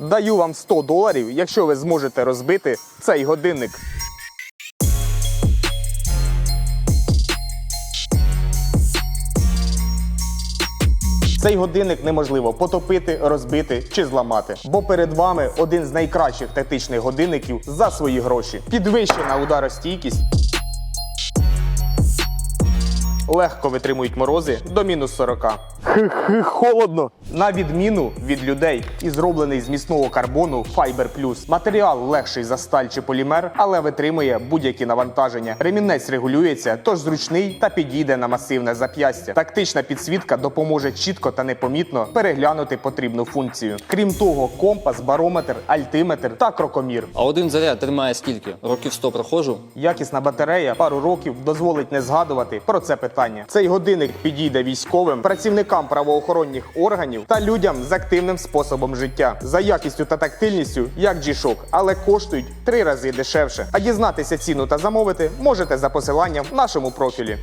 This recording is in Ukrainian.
Даю вам 100 доларів, якщо ви зможете розбити цей годинник. Цей годинник неможливо потопити, розбити чи зламати, бо перед вами один з найкращих тактичних годинників за свої гроші. Підвищена ударостійкість. Легко витримують морози до мінус 40. Хи-хи, холодно. На відміну від людей і зроблений з міцного карбону Fiber Plus. Матеріал легший за сталь чи полімер, але витримує будь-які навантаження. Ремінець регулюється, тож зручний та підійде на масивне зап'ястя. Тактична підсвітка допоможе чітко та непомітно переглянути потрібну функцію. Крім того, компас, барометр, альтиметр та крокомір. А один заряд тримає скільки? Років 100 проходжу. Якісна батарея пару років дозволить не згадувати про це питання. Цей годинник підійде військовим, працівникам правоохоронних органів та людям з активним способом життя за якістю та тактильністю, як G-Shock, але коштують три рази дешевше. А дізнатися ціну та замовити можете за посиланням в нашому профілі.